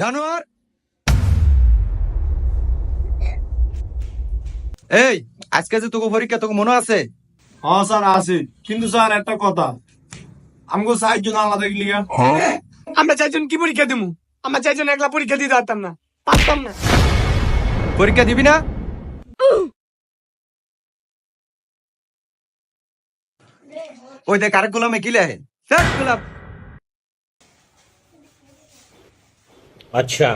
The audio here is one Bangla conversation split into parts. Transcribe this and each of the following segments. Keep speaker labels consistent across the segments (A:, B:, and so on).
A: জানোয়ার? এই আজকে যে তোকে পরীক্ষা তোকে মনে আছে?
B: হ্যাঁ স্যার আছে। কিন্তু স্যার একটা কথা। আমাকে সাহায্য না আলাদা লিগা?
C: আমরা চারজন কি পরীক্ষা দেবো আমরা চারজন একলা পরীক্ষা দিতে পারতাম না। পারতাম না।
A: পরীক্ষা দিবি না? ওই দেখ আরেক গোলামে কি লেহে স্যার
D: আচ্ছা।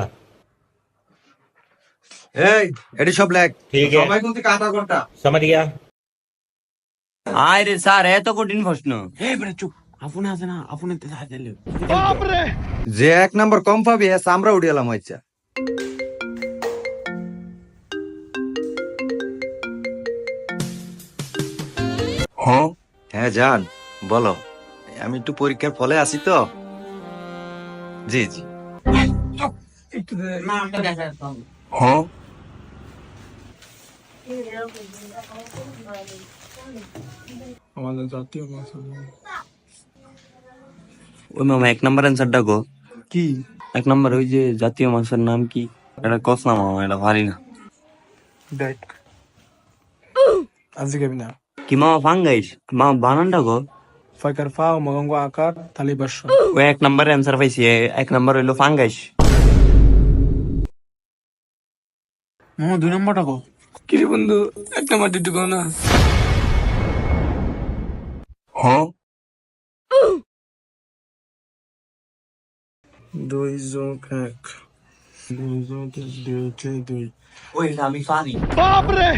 A: এই এটি সব লেখ।
D: ঠিক আছে। ঘুম থেকে
E: আধা গিয়া স্যার এত কঠিন প্রশ্ন।
C: এই মানে চুপ। আপনি আছে না? আপনি সাহায্য বাপ রে
A: যে এক নম্বর কম পাবি আমরা উড়িয়ালাম হইছে আচ্ছা। হ্যাঁ? হ্যাঁ জান বলো। আমি একটু পরীক্ষার ফলে আসি তো। জি জি।
B: আমাদের জাতীয় ভাষা
E: ওই মামা এক নাম্বার অ্যান্সারটা গো।
B: কি?
E: এক নাম্বার ওই যে জাতীয় মাছের নাম কি? এটা কস না মামা এটা ভারী না।
B: দেখ। আজকে কেবি না।
E: কি মামা ফাঙ্গাইস মামা বানানটা গো।
B: ফাইকার ফা ও মগঙ্গ আকার তালি বাস
E: ওই এক নাম্বার অ্যান্সার পাইছি এক নাম্বার হইল ফাঙ্গাইস
C: মামা দুই নম্বরটা কো। কি রে বন্ধু এক নম্বর দুটো কো না।
A: হ্যাঁ?
B: দুই যোগ এক। দুই যোগ এক দুই হচ্ছে দুই।
E: ওই আমি পারি বাপরে!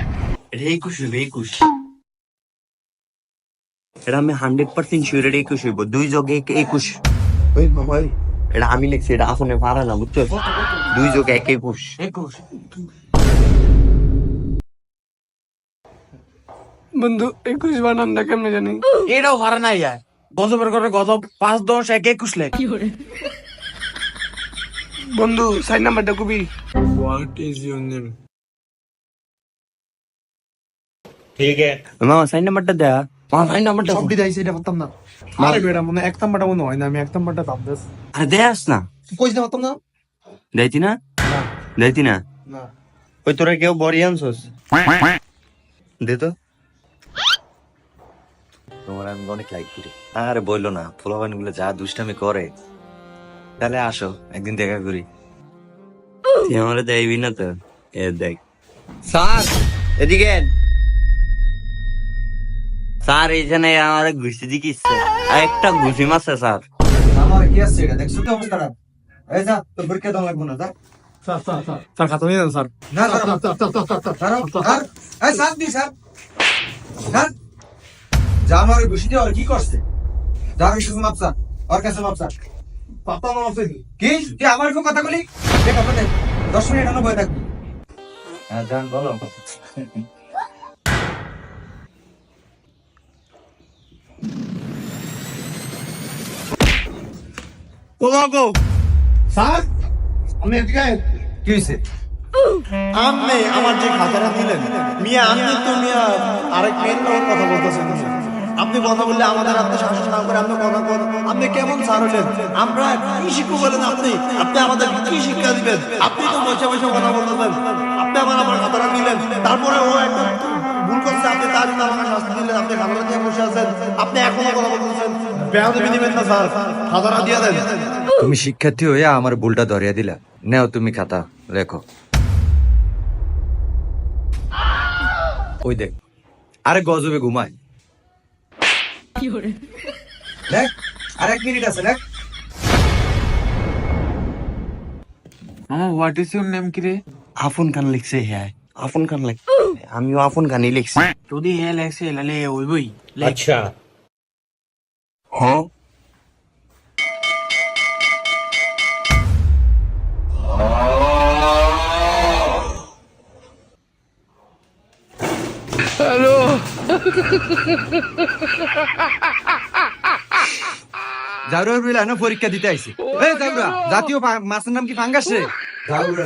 E: এটা একুশ হইবে একুশ। এটা আমি হান্ড্রেড পার্সেন্ট শিওর এটা একুশ হইব। দুই যোগ এক একুশ।
A: ওই মামা ওই।
E: এটা আমি লিখছি এটা আসনে পারা না বুঝছ? দুই যোগ এক একুশ।
C: একুশ। বন্ধু একুশ বার নামটা কেমনে জানি? এটাও হারা নাই আর গজবের ঘরে গজব পাঁচ দশ এক একুশ লেখ। বন্ধু সাইন নাম্বারটা কবি।
B: হোয়াট ইজ ইউর নেম
D: ঠিক
E: আছে। মামা সাইন নাম্বারটা দেয়া মামা সাইন নাম্বারটা
B: সবটি এটা না। আরে বেটা হয় না আমি এক নাম্বারটা
E: না।
B: কইছ না পারতাম না?
E: দেইতি না? দেইতি না। ওই তোরা কেউ বড়ি আনছস? দে তো।
A: তোমার আমি অনেক লাইক করি। আরে বলল না ফুলাবানগুলো যা দুষ্টামি করে। তাহলে আসো একদিন দেখা করি।
E: তুই আমারে দেয়বি না তো? এ দেখ। স্যার! এদিকে। স্যার এইখানে আমার ঘুষি দিকিচ্ছে আর একটা ঘুষি মারছে স্যার।
A: আমার কি আছে এটা? দেখছ তো অবস্থাটা এই যা তোর পরীক্ষা দাও লাগবো না যা।
B: Sir sir sir. স্যার খাতা নিয়ে যান স্যার।
A: না দাঁড়াও,
B: sir sir sir sir sir
A: দাঁড়াও, দাঁড়াও। এই, স্যার। দি, স্যার। স্যার, দিয়ে ওরা কি করছে? শুধু মাপসা ওর কাছে
B: আছে
A: কি? তুই আমার খুব কথা বলি? দেখ দশ মিনিট এখনও বয়ে থাকবি হ্যাঁ জান বলো।
B: তোমাকে স্যার? আমি এদিকে। আমার যে খাতাটা দিলেন, মিয়া তো মিয়া আরেক মেয়ের কথা বলতেছেন আপনি কথা বললে আমাদের না করে আপনি কথা আপনি কেমন স্যার হলেন? আমরা কি শিক্ষক আপনি? আপনি আমাদের কি শিক্ষা দিবেন? আপনি তো বসে বসে কথা বলতেছেন। আপনি আমার আমার খাতাটা দিলেন। তারপরে ও ভুল করছে, আপনি তার আমাকে শাস্তি দিলেন, আপনি খাতাটা দিয়ে বসে আছেন। আপনি এখনও কথা বলতেছেন। না স্যার খাতাটা দিয়ে দেন।
A: তুমি শিক্ষার্থী হয়ে আমার ভুলটা ধরিয়া দিলা। নেও তুমি খাতা। লেখো ওই দেখ আরে গজবে ঘুমায়। দেখ
E: আর লিখছে হ্যাঁ আফন খান লেখ আমিও আফন খানই লিখছি।
C: যদি হ্যাঁ লেখছে লালে ওই
D: বই। আচ্ছা।
E: হ্যাঁ?
A: জাউরা বিল না পরীক্ষা দিতে আইছি। এই জাউরা জাতীয় মাছের নাম কি ফাঙ্গাস রে? জাউরা